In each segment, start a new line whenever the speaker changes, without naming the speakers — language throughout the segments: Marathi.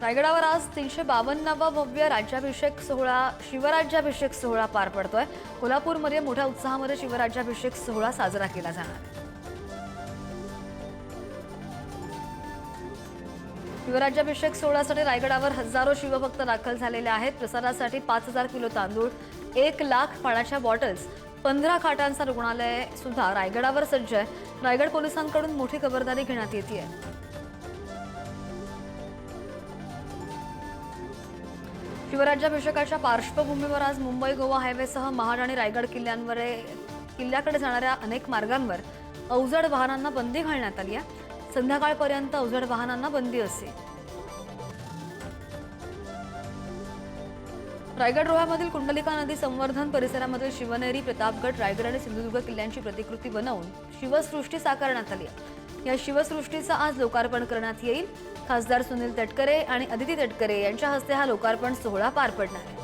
रायगडावर आज तीनशे बावन्नावा भव्य राज्याभिषेक सोहळा शिवराज्याभिषेक सोहळा पार पडतोय. कोल्हापूरमध्ये मोठ्या उत्साहामध्ये शिवराज्याभिषेक सोहळा साजरा केला जाणार. शिवराज्याभिषेक सोहळ्यासाठी रायगडावर हजारो शिवभक्त दाखल झालेले आहेत. प्रसारासाठी पाच हजार किलो तांदूळ एक लाख पाण्याच्या बॉटल्स पंधरा खाटांचा रुग्णालय सुद्धा रायगडावर सज्ज आहे. रायगड पोलिसांकडून मोठी खबरदारी घेण्यात येते आहे शिवराज्याभिषेकाच्या पार्श्वभूमीवर आज मुंबई गोवा हायवेसह महाड आणि रायगड किल्ल्यांवर किल्ल्याकडे जाणाऱ्या अनेक मार्गांवर अवजड वाहनांना बंदी घालण्यात आली आहे. संध्याकाळपर्यंत अवजड वाहनांना बंदी असेल रायगड रोह्यामधील कुंडलिका नदी संवर्धन परिसरामधील शिवनेरी प्रतापगड रायगड आणि सिंधुदुर्ग किल्ल्यांची प्रतिकृती बनवून शिवसृष्टी साकारण्यात आली आहे. या शिवसृष्टीचं आज लोकार्पण करण्यात येईल. खासदार सुनील तटकरे आणि अदिती तटकरे यांच्या हस्ते हा लोकार्पण सोहळा पार पडणार आहे.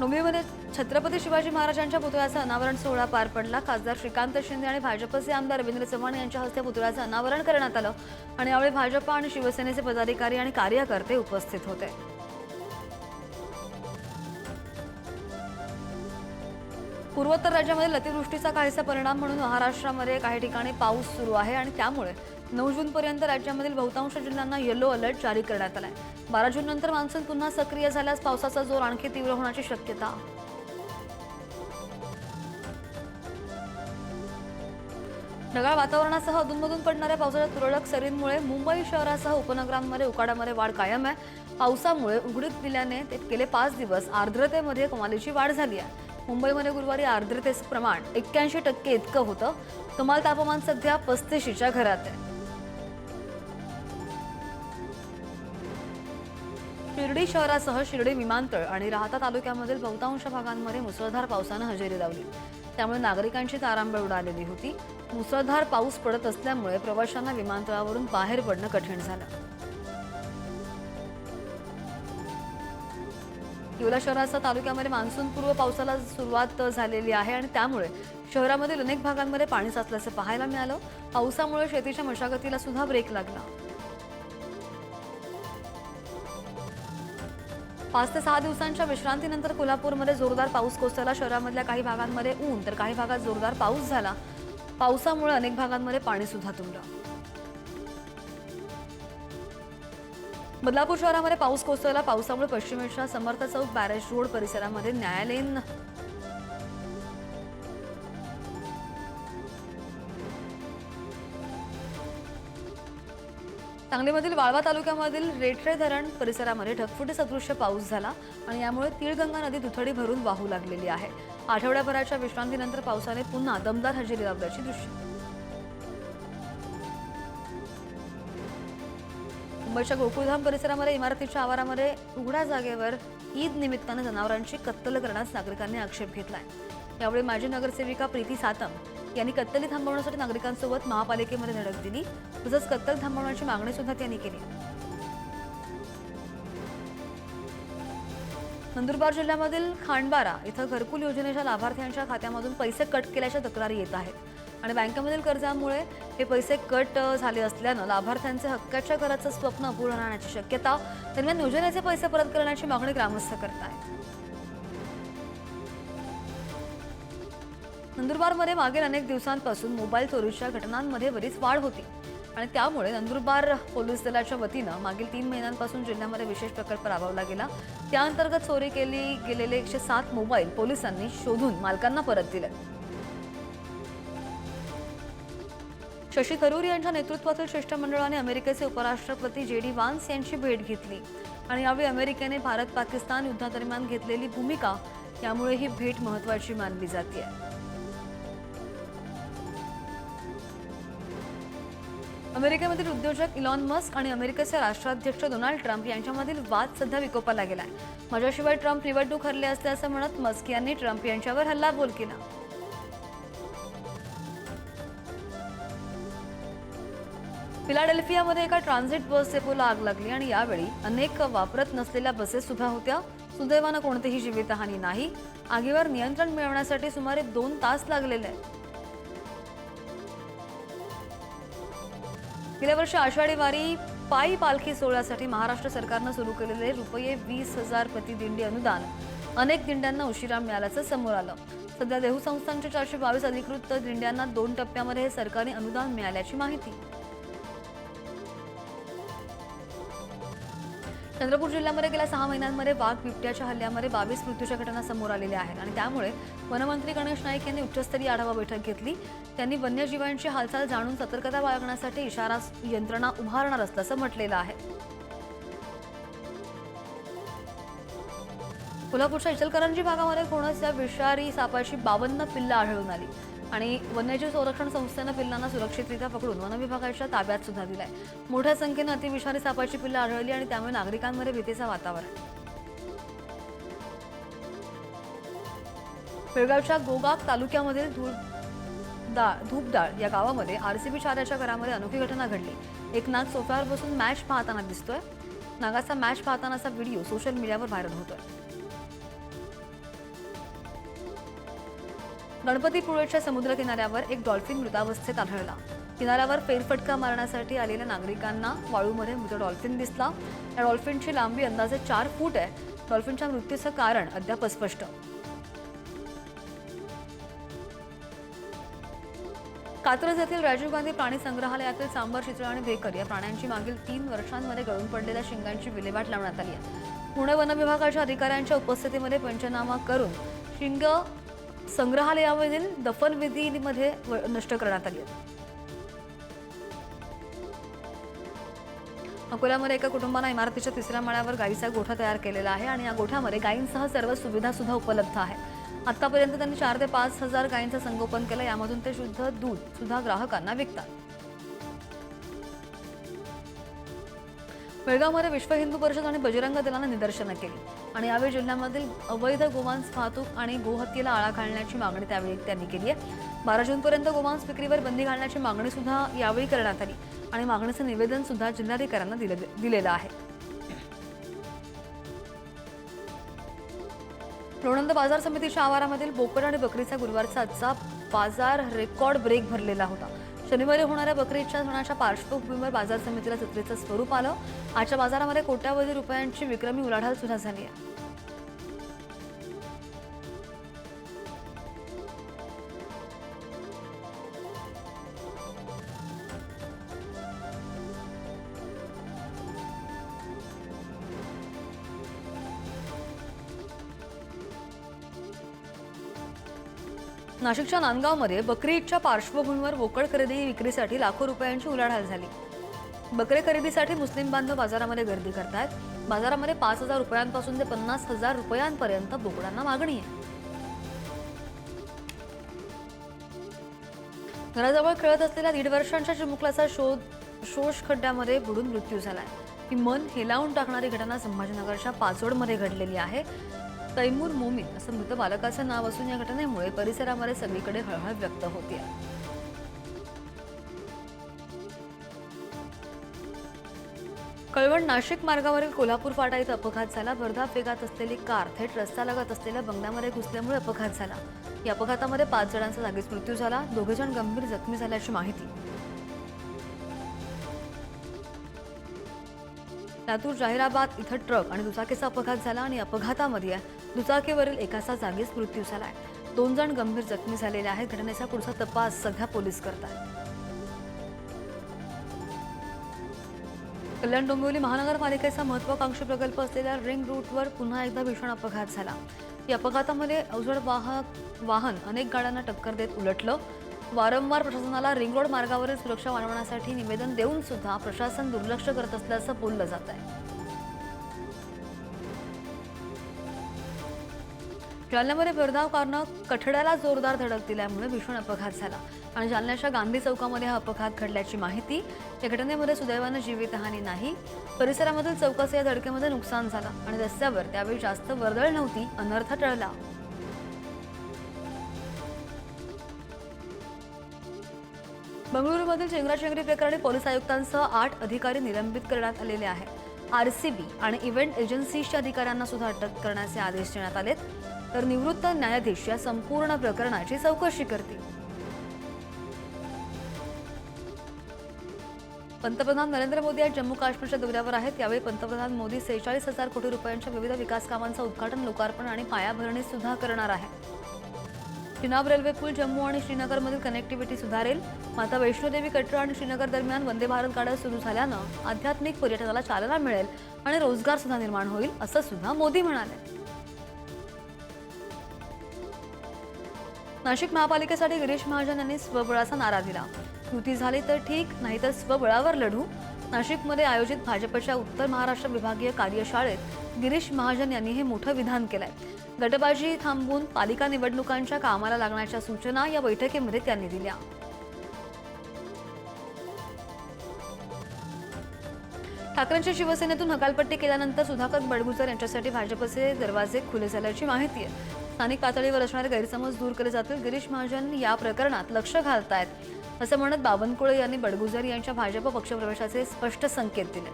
डोंबिवलीमध्ये छत्रपती शिवाजी महाराजांच्या पुतळ्याचा अनावरण सोहळा पार पडला. खासदार श्रीकांत शिंदे आणि भाजपचे आमदार रवींद्र चव्हाण यांच्या हस्ते पुतळ्याचं अनावरण करण्यात आलं. आणि यावेळी भाजप आणि शिवसेनेचे पदाधिकारी आणि कार्यकर्ते उपस्थित होते. पूर्वोत्तर राज्यामध्ये अतिवृष्टीचा काहीसा परिणाम म्हणून महाराष्ट्रामध्ये काही ठिकाणी पाऊस सुरू आहे आणि त्यामुळे नऊ जूनपर्यंत राज्यामधील बहुतांश जिल्ह्यांना येलो अलर्ट जारी करण्यात आलाय. बारा जून नंतर मान्सून पुन्हा सक्रिय झाल्यास पावसाचा जोर आणखी तीव्र होण्याची शक्यता. ढगाळ वातावरणासह अधूनमधून पडणाऱ्या पावसाच्या तुरळक सरींमुळे मुंबई शहरासह उपनगरांमध्ये उकाड्यामध्ये वाढ कायम आहे. पावसामुळे उघडीत दिल्याने ते गेले पाच दिवस आर्द्रतेमध्ये कमालीची वाढ झाली आहे. मुंबईमध्ये गुरुवारी आर्द्रतेचं प्रमाण एक्क्याऐंशी टक्के इतकं होतं. कमाल तापमान सध्या पस्तीशीच्या घरात आहे. शिर्डी शहरासह शिर्डी विमानतळ आणि राहता तालुक्यामधील बहुतांश भागांमध्ये मुसळधार पावसानं हजेरी लावली. त्यामुळे नागरिकांची तारांबळ उडालेली होती. मुसळधार पाऊस पडत असल्यामुळे प्रवाशांना विमानतळावरून बाहेर पडणं कठीण झालं. येवला शहरासह तालुक्यामध्ये मान्सूनपूर्व पावसाला सुरुवात झालेली आहे आणि त्यामुळे शहरामधील अनेक भागांमध्ये पाणी साचल्याचं पाहायला मिळालं. पावसामुळे शेतीच्या मशागतीला सुद्धा ब्रेक लागला. पाच ते सहा दिवसांच्या विश्रांतीनंतर कोल्हापूरमध्ये जोरदार पाऊस कोसळला. शहरामधल्या काही भागांमध्ये ऊन तर काही भागात जोरदार पाऊस झाला. पावसामुळे अनेक भागांमध्ये पाणी सुद्धा तुंबलं. बदलापूर शहरामध्ये पाऊस कोसळला. पावसामुळे पश्चिमेच्या समर्थ चौक बॅरेज रोड परिसरामध्ये न्यायालयीन सांगलीमधील वाळवा तालुक्यामधील रेटरे धरण परिसरामध्ये ढगफुटी सदृश्य पाऊस झाला आणि यामुळे तीळगंगा नदी दुथडी भरून वाहू लागलेली आहे. आठवड्याभराच्या विश्रांतीनंतर पावसाने पुन्हा दमदार हजेरी लावल्याची दृश्य मुंबईच्या गोकुळधाम परिसरामध्ये इमारतीच्या आवारामध्ये उघड्या जागेवर ईद निमित्तानं जनावरांची कत्तल करण्यास नागरिकांनी आक्षेप घेतलाय. यावेळी माजी नगरसेविका प्रीती सातम यांनी कत्तली थांबवण्यासाठी नागरिकांसोबत महापालिकेमध्ये धडक दिली तसंच कत्तल थांबवण्याची मागणी सुद्धा त्यांनी केली. नंदुरबार जिल्ह्यामधील खांडबारा इथं घरकुल योजनेच्या लाभार्थ्यांच्या खात्यामधून पैसे कट केल्याच्या तक्रारी येत आहेत. आणि बँकेमधील कर्जामुळे हे पैसे कट झाले असल्यानं लाभार्थ्यांचे हक्काच्या घराचं स्वप्न अपूर्ण राहण्याची शक्यता दरम्यान योजनेचे पैसे परत करण्याची मागणी ग्रामस्थ करतायत. नंदुरबारमध्ये मागील अनेक दिवसांपासून मोबाईल चोरीच्या घटनांमध्ये बरीच वाढ होती आणि त्यामुळे नंदुरबार पोलीस दलाच्या वतीनं मागील तीन महिन्यांपासून जिल्ह्यामध्ये विशेष प्रकल्प राबवला गेला. त्याअंतर्गत चोरी केली गेलेले एकशे सात मोबाईल पोलिसांनी शोधून मालकांना परत दिले. शशी थरूर यांच्या नेतृत्वातील शिष्टमंडळाने अमेरिकेचे उपराष्ट्रपती जे डी वान्स यांची भेट घेतली. आणि यावेळी अमेरिकेने भारत पाकिस्तान युद्धादरम्यान घेतलेली भूमिका यामुळे ही भेट महत्वाची मानली जाते. अमेरिकेमधील उद्योजक इलॉन मस्क आणि अमेरिकेचे राष्ट्राध्यक्ष डोनाल्ड ट्रम्प यांच्यामधील वाद सध्या विकोपाला गेलाय. माझ्याशिवाय ट्रम्प निवडणूक हरले असते असं म्हणत मस्क यांनी ट्रम्प यांच्यावर हल्लाबोल केला. फिलाडेल्फियामध्ये एका ट्रान्झिट बस डेपोला आग लागली आणि यावेळी अनेक वापरत नसलेल्या बसेस उभ्या होत्या. सुदैवानं कोणतीही जीवितहानी नाही. आगीवर नियंत्रण मिळवण्यासाठी सुमारे दोन तास लागलेले. आहेत गेल्या वर्षी आषाढी वारी पायी पालखी सोहळ्यासाठी महाराष्ट्र सरकारनं सुरू केलेले रुपये वीस हजार प्रतिदिंडी अनुदान अनेक दिंड्यांना उशिरा मिळाल्याचं समोर आलं. सध्या देहू संस्थांच्या चारशे बावीस अधिकृत दिंड्यांना दोन टप्प्यामध्ये हे सरकारी अनुदान मिळाल्याची माहिती. चंद्रपूर जिल्ह्यामध्ये गेल्या सहा महिन्यांमध्ये वाघ बिबट्याच्या हल्ल्यामध्ये बावीस मृत्यूच्या घटना समोर आलेल्या आहेत आणि त्यामुळे वनमंत्री गणेश नाईक यांनी उच्चस्तरीय आढावा बैठक घेतली. त्यांनी वन्यजीवांची हालचाल जाणून सतर्कता बाळगण्यासाठी इशारा यंत्रणा उभारणार असल्याचं म्हटलेलं आहे. कोल्हापूरच्या इचलकरंजी भागामध्ये कोणाच्या विषारी सापाची बावन्न पिल्लं आढळून आली. आणि वन्यजीव संरक्षण संस्थेनं पिल्लांना सुरक्षितरित्या पकडून वनविभागाच्या ताब्यात सुद्धा दिलाय. मोठ्या संख्येनं अतिविषारी सापाची पिल्लं आढळली आणि त्यामुळे नागरिकांमध्ये भीतीचं वातावरण बेळगावच्या गोगाक तालुक्यामधील धूपदाळ धूपदाळ या गावामध्ये आरसीबी शाळेच्या घरामध्ये अनोखी घटना घडली. एक नाग सोफ्यावर बसून मॅच पाहताना दिसतोय. नागाचा मॅच पाहतानाचा व्हिडिओ सोशल मीडियावर व्हायरल होतोय. गणपतीपुळेच्या समुद्र किनाऱ्यावर एक डॉल्फिन मृतावस्थेत आढळला. किनाऱ्यावर फेरफटका मारण्यासाठी आलेल्या नागरिकांना वाळूमध्ये मृत डॉल्फिन दिसला. या डॉल्फिनची लांबी अंदाजे चार फूट आहे. डॉल्फिनच्या मृत्यूचं कारण अद्याप अस्पष्ट. कात्रज येथील राजीव गांधी प्राणी संग्रहालयातील सांबर चित्र आणि भेकर या प्राण्यांची मागील तीन वर्षांमध्ये गळून पडलेल्या शिंगांची विल्हेवाट लावण्यात आली आहे. पुणे वनविभागाच्या अधिकाऱ्यांच्या उपस्थितीमध्ये पंचनामा करून शिंग संग्रहालयामधील दफनविधीमध्ये व- नष्ट करण्यात आली आहे. अकोल्यामध्ये एका कुटुंबानं इमारतीच्या तिसऱ्या माळ्यावर गायीचा गोठा तयार केलेला आहे आणि या गोठ्यामध्ये गायींसह सर्व सुविधा सुद्धा उपलब्ध आहे. आतापर्यंत त्यांनी चार ते पाच हजार गायींचं संगोपन केलं. यामधून ते शुद्ध दूध सुद्धा ग्राहकांना विकतात. बेळगावमध्ये विश्व हिंदू परिषद आणि बजरंग दलानं निदर्शनं केली. आणि यावेळी जिल्ह्यामधील अवैध गोमांस वाहतूक आणि गोहत्येला आळा घालण्याची मागणी त्यावेळी त्यांनी केली आहे. बारा जूनपर्यंत गोमांस विक्रीवर बंदी घालण्याची मागणी सुद्धा यावेळी करण्यात आली. आणि मागणीचं निवेदन सुद्धा जिल्हाधिकाऱ्यांना दिले दिलेलं आहे. लोणंद बाजार समितीच्या आवारामधील बोकड आणि बकरीचा गुरुवारचा आजचा बाजार रेकॉर्ड ब्रेक भरलेला होता. शनिवारी होणाऱ्या बकरीच्या सणाच्या पार्श्वभूमीवर बाजार समितीला जत्रेचं स्वरूप आलं. आजच्या बाजारामध्ये कोट्यावधी रुपयांची विक्रमी उलाढाल सुद्धा झाली आहे. नाशिकच्या नांदगावमध्ये बकरी ईदच्या पार्श्वभूमीवर बोकड खरेदी विक्रीसाठी लाखो रुपयांची उलाढाल झाली. बकरे खरेदीसाठी मुस्लिम बांधव बाजारामध्ये गर्दी करतायत. बाजारामध्ये पाच हजार रुपयांपासून ते पन्नास हजार रुपयांपर्यंत बोकडांना मागणी आहे. घराजवळ खेळत असलेल्या दीड वर्षांच्या चिमुकलाचा शोध शोष खड्ड्यामध्ये बुडून मृत्यू झालाय. ही मन हेलावून टाकणारी घटना संभाजीनगरच्या पाचोडमध्ये घडलेली आहे. तैमूर मोमीन असं मृत बालकाचं नाव असून या घटनेमुळे परिसरामध्ये सगळीकडे हळहळ व्यक्त होते. कळवण नाशिक मार्गावरील कोल्हापूर फाटा इथं अपघात झाला. भरधाव वेगात असलेली कार थेट रस्त्यालगत असलेल्या बंगल्यामध्ये घुसल्यामुळे अपघात झाला. या अपघातामध्ये पाच जणांचा जागीच मृत्यू झाला. दोघे जण गंभीर जखमी झाल्याची माहिती लातूर जाहिराबाद इथं ट्रक आणि दुचाकीचा अपघात झाला आणि अपघातामध्ये दुचाकीवरील एकाचा जागीच मृत्यू झालाय. दोन जण गंभीर जखमी झालेले आहेत. घटनेचा पुढचा तपास सध्या पोलीस करतात. कल्याण डोंबिवली महानगरपालिकेचा महत्वाकांक्षी प्रकल्प असलेल्या रिंग रूटवर पुन्हा एकदा भीषण अपघात झाला. या अपघातामध्ये अवजड वाहक वाहन अनेक गाड्यांना टक्कर देत उलटलं. वारंवार प्रशासनाला रिंग रोड मार्गावरील सुरक्षा वाढवण्यासाठी निवेदन देऊन सुद्धा प्रशासन दुर्लक्ष करत असल्याचं बोललं जात आहे जालन्यामध्ये भरधाव कारनं कठड्याला जोरदार धडक दिल्यामुळे भीषण अपघात झाला. आणि जालन्याच्या गांधी चौकामध्ये हा अपघात घडल्याची माहिती या घटनेमध्ये सुदैवानं जीवितहानी नाही. परिसरामधील चौकाचं या धडकेमध्ये नुकसान झालं आणि रस्त्यावर त्यावेळी जास्त वर्दळ नव्हती अनर्थ टळला. बंगळुरूमधील चेंगराचेंगरी प्रकरणी पोलीस आयुक्तांसह आठ अधिकारी निलंबित करण्यात आलेले आहेत आरसीबी आणि इव्हेंट एजन्सीच्या अधिकाऱ्यांना सुद्धा अटक करण्याचे आदेश देण्यात आलेत. तर निवृत्त न्यायाधीश या संपूर्ण प्रकरणाची चौकशी करतील. पंतप्रधान नरेंद्र मोदी आज जम्मू काश्मीरच्या दौऱ्यावर आहेत. यावेळी पंतप्रधान मोदी सेहेचाळीस हजार कोटी रुपयांच्या विविध विकास कामांचं उद्घाटन लोकार्पण आणि पायाभरणी सुद्धा करणार आहे चिनाब रेल्वे पूल जम्मू आणि श्रीनगरमधील कनेक्टिव्हिटी सुधारेल. माता वैष्णोदेवी कटरा आणि श्रीनगर दरम्यान वंदे भारत गाड्या सुरू झाल्यानं आध्यात्मिक पर्यटनाला चालना मिळेल आणि रोजगार सुद्धा निर्माण होईल असं सुद्धा मोदी म्हणाले. नाशिक महापालिकेसाठी गिरीश महाजन यांनी स्वबळाचा नारा दिला. कृती झाली तर ठीक नाहीतर स्वबळावर लढू. नाशिकमध्ये आयोजित भाजपच्या उत्तर महाराष्ट्र विभागीय कार्यशाळेत गिरीश महाजन यांनी हे मोठं विधान केलंय. गटबाजी थांबवून पालिका निवडणुकांच्या कामाला लागण्याच्या सूचना या बैठकीमध्ये त्यांनी दिल्या. ठाकरेंच्या शिवसेनेतून हकालपट्टी केल्यानंतर सुधाकर बडगुजर यांच्यासाठी भाजपचे दरवाजे खुले झाल्याची माहिती आहे. स्थानिक पातळीवर असणारे गैरसमज दूर केले जातील. गिरीश महाजन या प्रकरणात लक्ष घालतायत. असं म्हणत बावनकुळे यांनी बडगुजर यांच्या भाजप पक्षप्रवेशाचे स्पष्ट संकेत दिले.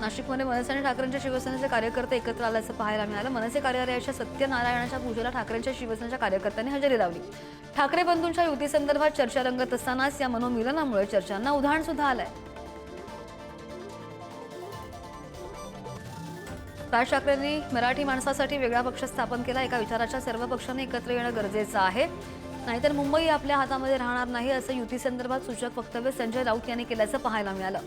नाशिकमध्ये मनसे आणि ठाकरेंच्या शिवसेनेचे कार्यकर्ते एकत्र आल्याचं पाहायला मिळालं. मनसे कार्यालयाच्या सत्यनारायणाच्या पूजेला ठाकरेंच्या शिवसेनेच्या कार्यकर्त्यांनी हजेरी लावली. ठाकरे बंधूंच्या युतीसंदर्भात चर्चा रंगत असतानाच या मनोमिलनामुळे चर्चांना उधाण सुद्धा आलंय. राज ठाकरेंनी मराठी माणसासाठी वेगळा पक्ष स्थापन केला. एका विचाराच्या सर्व पक्षांनी एकत्र येणं गरजेचं आहे. नाहीतर मुंबई आपल्या हातामध्ये राहणार नाही असं युतीसंदर्भात सूचक वक्तव्य संजय राऊत यांनी केल्याचं पाहायला मिळालं.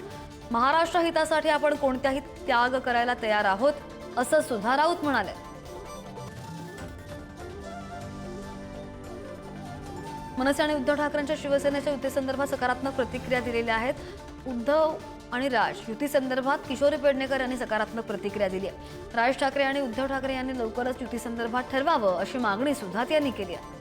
महाराष्ट्र हितासाठी आपण कोणत्याही त्याग करायला तयार आहोत असं सुद्धा राऊत म्हणाले. मनसे आणि उद्धव ठाकरेंच्या शिवसेनेच्या युतीसंदर्भात सकारात्मक प्रतिक्रिया दिलेल्या आहेत. उद्धव आणि राज युती संदर्भात किशोरी पेडणेकर यांनी सकारात्मक प्रतिक्रिया दिली आहे. राज ठाकरे आणि उद्धव ठाकरे यांनी लवकरच युतीसंदर्भात ठरवावं अशी मागणी सुद्धा त्यांनी केली आहे.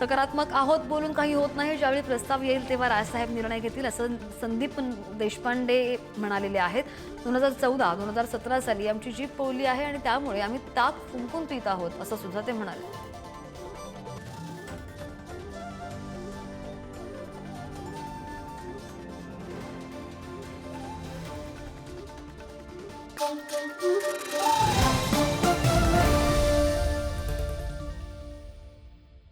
सकारात्मक आहोत बोलून काही होत नाही ज्यावेळी प्रस्ताव येईल तेव्हा राजसाहेब निर्णय घेतील असं संदीप देशपांडे म्हणालेले आहेत. दोन हजार चौदा दोन हजार सतरा साली आमची जीप पोवली आहे आणि त्यामुळे आम्ही ताक फुंकून पित आहोत असं सुद्धा ते म्हणाले.